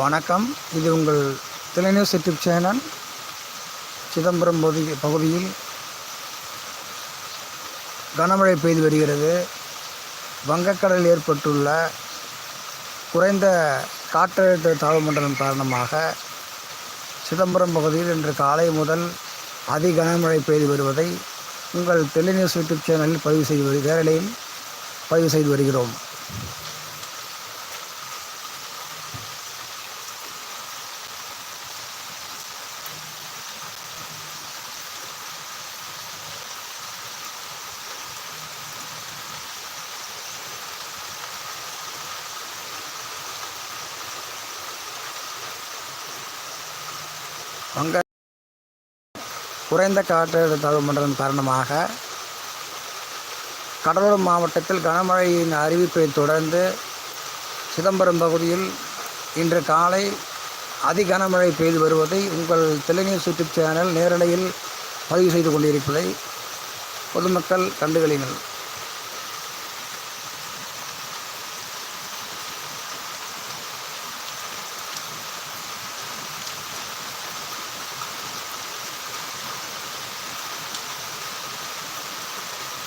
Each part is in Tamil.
வணக்கம். இது உங்கள் திலைநியூஸ் யூடியூப் சேனல் சிதம்பரம் பகுதி பகுதியில் கனமழை பெய்து வருகிறது. வங்கக்கடலில் ஏற்பட்டுள்ள குறைந்த காற்றழுத்த தாழ்வு மண்டலம் காரணமாக சிதம்பரம் பகுதியில் இன்று காலை முதல் அதி கனமழை பெய்து வருவதை உங்கள் டெலிநியூஸ் யூடியூப் சேனலில் பதிவு செய்து வருகிற வேலையில் பதிவு செய்து வருகிறோம். குறைந்த காற்றழுத்த தாழ்வு மண்டலம் காரணமாக கடலூர் மாவட்டத்தில் கனமழையின் அறிவிப்பை தொடர்ந்து சிதம்பரம் பகுதியில் இன்று காலை அதி கனமழை பெய்து வருவதை உங்கள் தெலுங்கு யூடியூப் சேனல் நேரலையில் பதிவு செய்து கொண்டிருப்பதை பொதுமக்கள் கண்டுகளினர்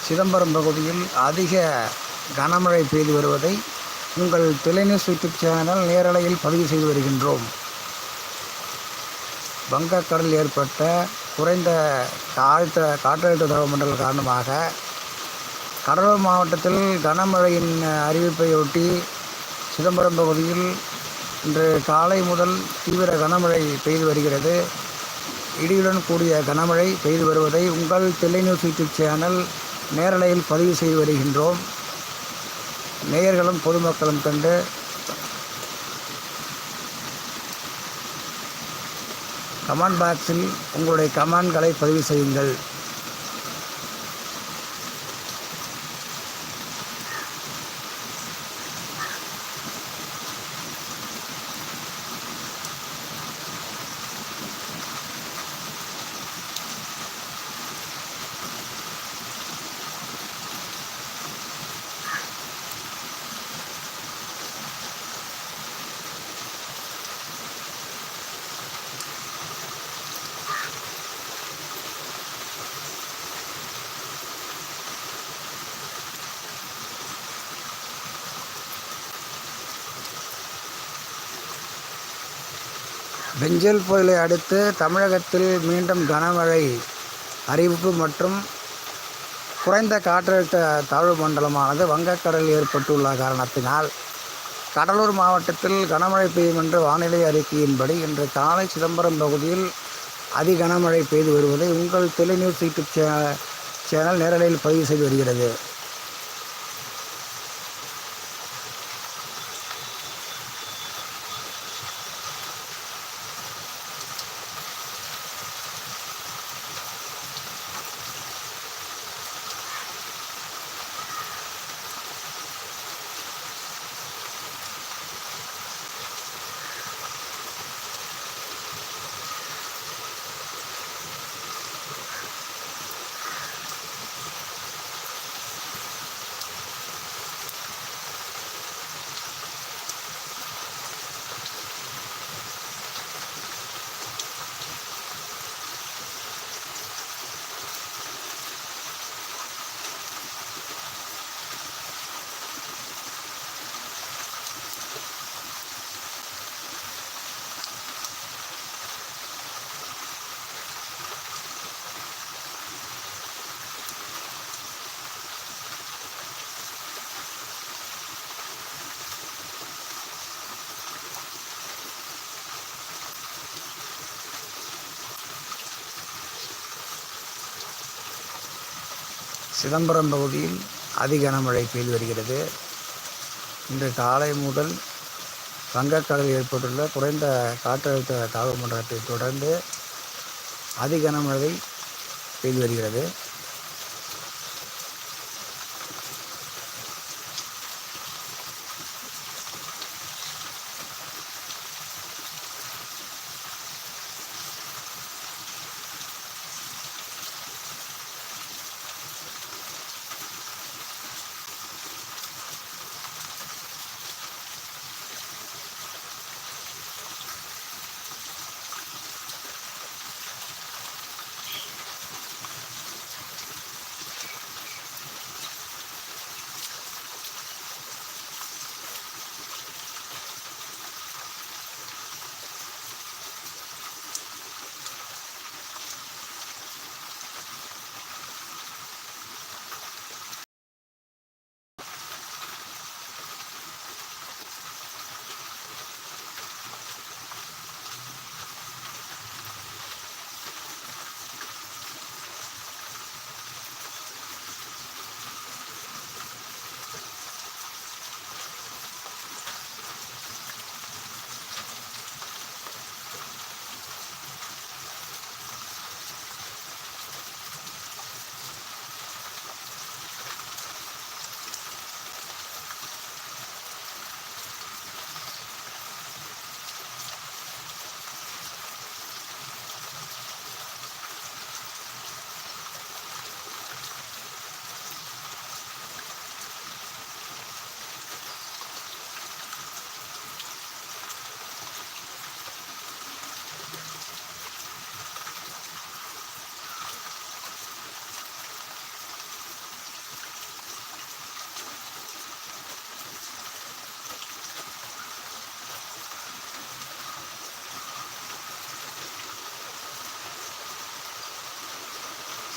சிதம்பரம் பகுதியில் அதிக கனமழை பெய்து வருவதை உங்கள் தொலைநியூஸ் யூடியூப் சேனல் நேரலையில் பதிவு செய்து வருகின்றோம். வங்கக்கடலில் ஏற்பட்ட குறைந்த காழ்த்த காற்றழுத்த தாழ்வு காரணமாக கடலூர் மாவட்டத்தில் கனமழையின் அறிவிப்பையொட்டி சிதம்பரம் பகுதியில் இன்று காலை முதல் தீவிர கனமழை பெய்து வருகிறது. இடியுடன் கூடிய கனமழை பெய்து வருவதை உங்கள் டெல்லி நியூஸ் யூடியூப் சேனல் நேரலையில் பதிவு செய்து வருகின்றோம். நேயர்களும் பொதுமக்களும் கண்டு கமெண்ட் பாக்ஸில் உங்களுடைய கமெண்ட்களை பதிவு செய்யுங்கள். பெஞ்சல் புயலை அடுத்து தமிழகத்தில் மீண்டும் கனமழை அறிவிப்பு மற்றும் குறைந்த காற்றழுத்த தாழ்வு மண்டலமானது வங்கக்கடலில் ஏற்பட்டுள்ள காரணத்தினால் கடலூர் மாவட்டத்தில் கனமழை பெய்யும் என்று வானிலை அறிக்கையின்படி இன்று காலை சிதம்பரம் பகுதியில் அதி கனமழை பெய்து வருவதை உங்கள் தொலைநியூஸ் யூடியூப் சே சேனல் நேரலையில் பதிவு செய்து வருகிறது. சிதம்பரம் பகுதியில் அதி கனமழை பெய்து வருகிறது. இன்று காலை முதல் வங்கக்கடலில் ஏற்பட்டுள்ள குறைந்த காற்றழுத்த தாழ்வு மண்டலத்தை தொடர்ந்து அதி கனமழை பெய்து வருகிறது.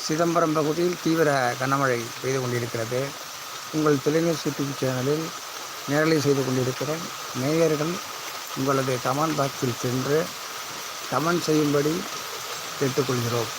சிதம்பரம் பகுதியில் தீவிர கனமழை பெய்து கொண்டிருக்கிறது. உங்கள் தொலைநியூஸ் யூடியூப் சேனலில் நேரலை செய்து கொண்டிருக்கிறேன். நேயர்கள் உங்களது கமெண்ட் பாக்ஸில் சென்று கமெண்ட் செய்யும்படி கேட்டுக்கொள்கிறோம்.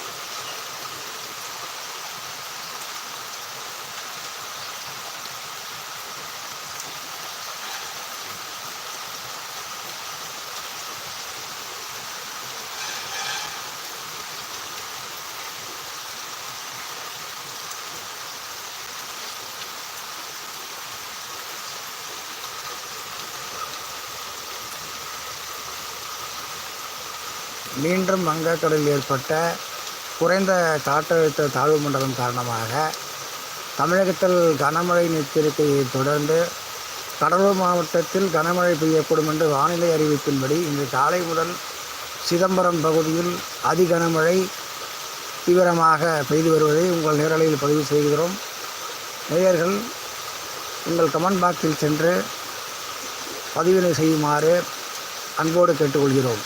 மற்றும் வங்கக்கடலில் ஏற்பட்ட குறைந்த காற்றழுத்த தாழ்வு மண்டலம் காரணமாக தமிழகத்தில் கனமழை எச்சரிக்கையை தொடர்ந்து கடலூர் மாவட்டத்தில் கனமழை பெய்யக்கூடும் என்று வானிலை அறிவிப்பின்படி இன்று காலை முதல் சிதம்பரம் பகுதியில் அதி கனமழை தீவிரமாக பெய்து வருவதை உங்கள் நேரலையில் பதிவு செய்கிறோம். நேயர்கள் உங்கள் கமெண்ட் பாக்ஸில் சென்று பதிவினை செய்யுமாறு அன்போடு கேட்டுக்கொள்கிறோம்.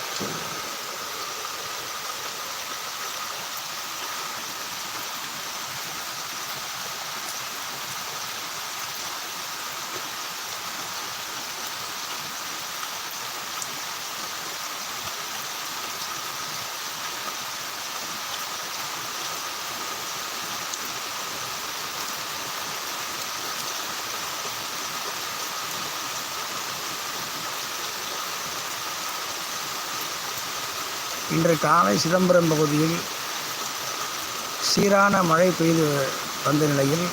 இன்று காலை சிதம்பரம் பகுதியில் சீரான மழை பெய்து வந்த நிலையில்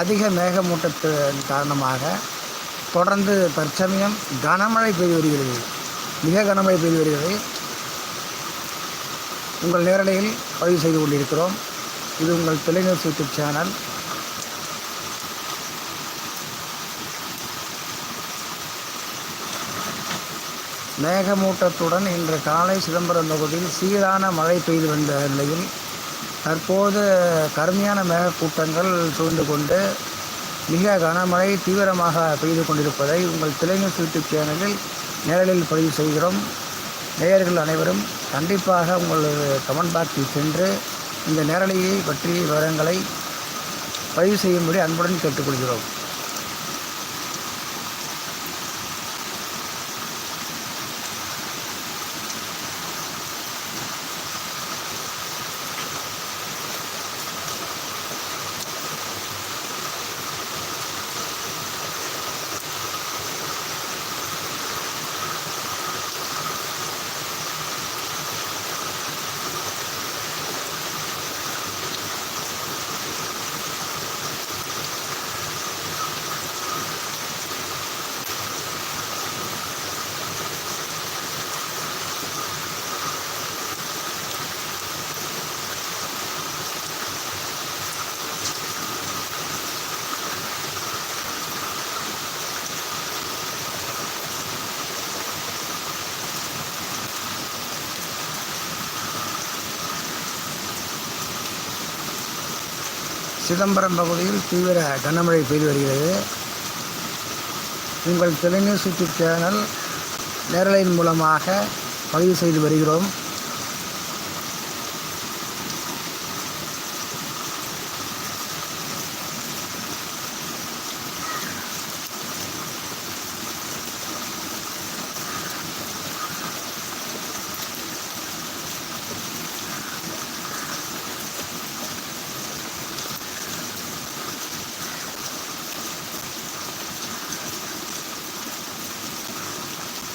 அதிக மேகமூட்டத்தின் காரணமாக தொடர்ந்து தற்சமயம் கனமழை பெய்து வருகிறது. மிக கனமழை பெய்து வருகிறது. உங்கள் நேரலையில் பதிவு செய்து கொண்டிருக்கிறோம். இது உங்கள் தொலைநிலை யூடியூப் சேனல். மேகமூட்டத்துடன் இன்று காலை சிதம்பரம் தொகுதியில் சீரான மழை பெய்து வந்த நிலையில் தற்போது கருமையான மேகக்கூட்டங்கள் சூழ்ந்து கொண்டு மிக கனமழை தீவிரமாக பெய்து கொண்டிருப்பதை உங்கள் தொலைநியூஸ் யூடியூப் சேனலில் நேரலில் பதிவு செய்கிறோம். நேயர்கள் அனைவரும் கண்டிப்பாக உங்களது கமெண்ட் பாக்ஸில் சென்று இந்த நேரலையை பற்றிய விவரங்களை பதிவு செய்யும்படி அன்புடன் கேட்டுக்கொள்கிறோம். சிதம்பரம் பகுதியில் தீவிர கனமழை பெய்து வருகிறது. உங்கள் தொலைநியூஸ் யூடியூப் சேனல் நேரலையின் மூலமாக பதிவு செய்து வருகிறோம்.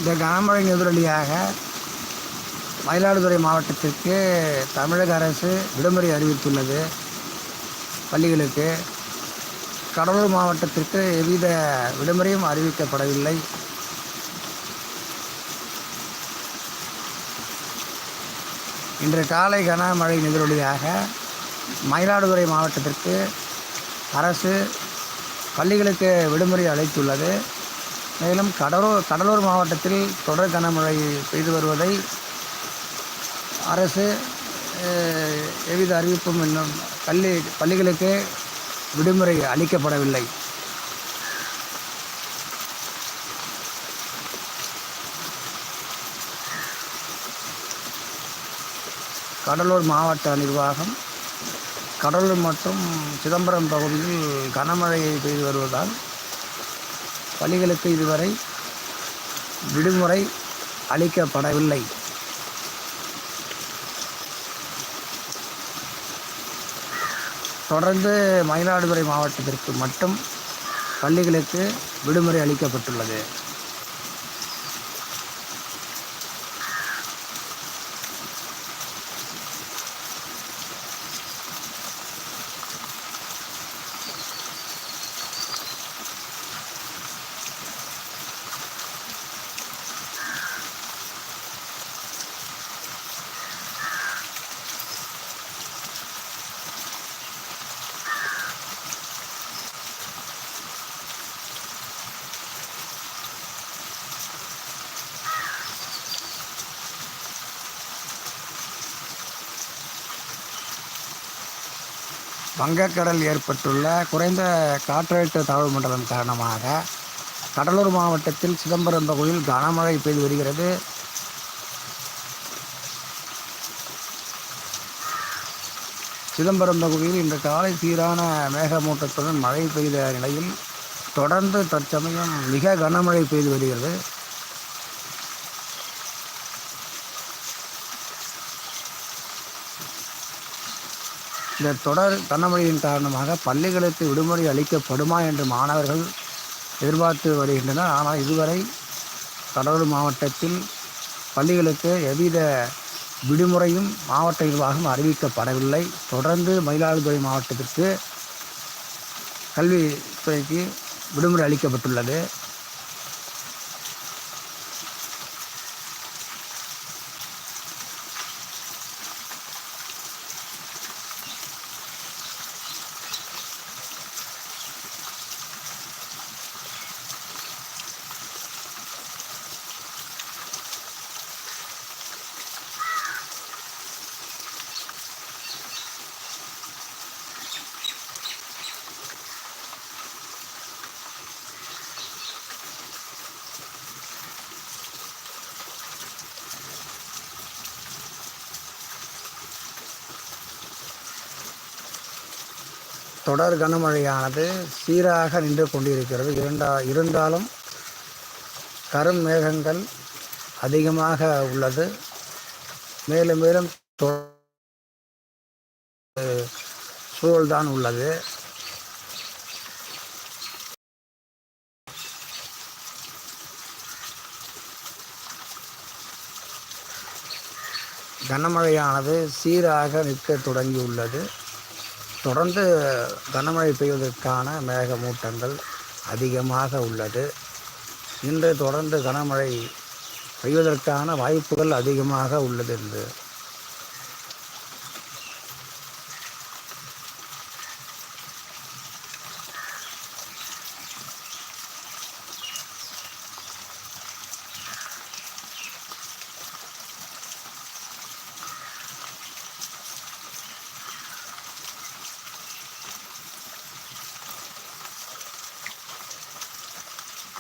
இந்த கனமழை எதிரொலியாக மயிலாடுதுறை மாவட்டத்திற்கு தமிழக அரசு விடுமுறை அறிவித்துள்ளது. பள்ளிகளுக்கு கடலூர் மாவட்டத்திற்கு எவ்வித விடுமுறையும் அறிவிக்கப்படவில்லை. இன்று காலை கனமழை எதிரொலியாக மயிலாடுதுறை மாவட்டத்திற்கு அரசு பள்ளிகளுக்கு விடுமுறை அளித்துள்ளது. மேலும் கடலூர் கடலூர் மாவட்டத்தில் தொடர் கனமழை பெய்து வருவதை அரசு எவ்வித அறிவிப்பும் இன்னும் பள்ளி பள்ளிகளுக்கு விடுமுறை அளிக்கப்படவில்லை. கடலூர் மாவட்ட நிர்வாகம் கடலூர் மற்றும் சிதம்பரம் பகுதியில் கனமழையை பெய்து வருவதால் பள்ளிகளுக்கு இதுவரை விடுமுறை அளிக்கப்படவில்லை. தொடர்ந்து மயிலாடுதுறை மாவட்டத்திற்கு மட்டும் பள்ளிகளுக்கு விடுமுறை அளிக்கப்பட்டுள்ளது. வங்கக்கடல் ஏற்பட்டுள்ள குறைந்த காற்றழுத்த தாழ்வு மண்டலம் காரணமாக கடலூர் மாவட்டத்தில் சிதம்பரம் பகுதியில் கனமழை பெய்து வருகிறது. சிதம்பரம் பகுதியில் இன்று காலை சீரான மேகமூட்டத்துடன் மழை பெய்த நிலையில் தொடர்ந்து தற்சமயம் மிக கனமழை பெய்து வருகிறது. இந்த தொடர் கனமழையின் காரணமாக பள்ளிகளுக்கு விடுமுறை அளிக்கப்படுமா என்று மாணவர்கள் எதிர்பார்த்து வருகின்றனர். ஆனால் இதுவரை கடலூர் மாவட்டத்தில் பள்ளிகளுக்கு எவ்வித விடுமுறையும் மாவட்ட நிர்வாகம் அறிவிக்கப்படவில்லை. தொடர்ந்து மயிலாடுதுறை மாவட்டத்திற்கு கல்வித்துறைக்கு விடுமுறை அளிக்கப்பட்டுள்ளது. தொடர் கனமழையானது சீராக நின்று கொண்டிருக்கிறது. இரண்டா இருந்தாலும் கரும் மேகங்கள் அதிகமாக உள்ளது. மேலும் மேலும் சூழல்தான் உள்ளது. கனமழையானது சீராக நிற்க தொடங்கியுள்ளது. தொடர்ந்து கனமழை பெய்வதற்கான மேகமூட்டங்கள் அதிகமாக உள்ளது. இன்று தொடர்ந்து கனமழை பெய்வதற்கான வாய்ப்புகள் அதிகமாக உள்ளது என்று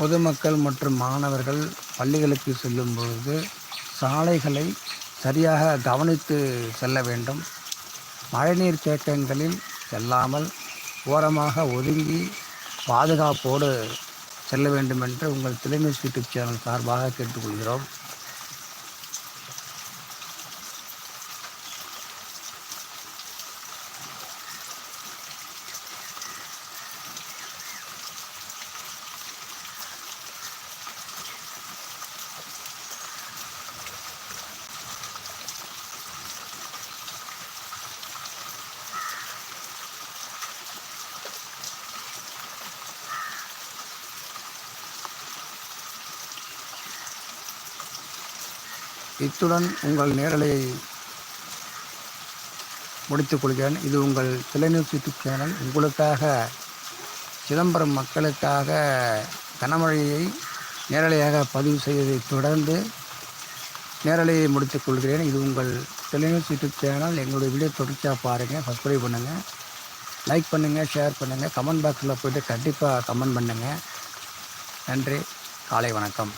பொதுமக்கள் மற்றும் மாணவர்கள் பள்ளிகளுக்கு செல்லும் பொழுது சாலைகளை சரியாக கவனித்து செல்ல வேண்டும். மழைநீர் தேக்கங்களில் செல்லாமல் ஓரமாக ஒதுங்கி பாதுகாப்போடு செல்ல வேண்டும் என்று உங்கள் திலைநியூஸ் யூடியூப் சேனல் சார்பாக கேட்டுக்கொள்கிறோம். இத்துடன் உங்கள் நேரலையை முடித்துக் கொள்கிறேன். இது உங்கள் தொலைநியூஸ் யூடியூப் சேனல் உங்களுக்காக சிதம்பரம் மக்களுக்காக கனமழையை நேரலையாக பதிவு செய்ததை தொடர்ந்து நேரலையை முடித்துக் கொள்கிறேன். இது உங்கள் தொலைநியூஸ் யூடியூப் சேனல் எங்களுடைய வீடியோ தொடர்ச்சியாக பாருங்கள் சப்ஸ்கிரைப் பண்ணுங்கள் லைக் பண்ணுங்கள் ஷேர் பண்ணுங்கள் கமெண்ட் பாக்ஸில் போய்ட்டு கண்டிப்பாக கமெண்ட் பண்ணுங்கள் நன்றி காலை வணக்கம்.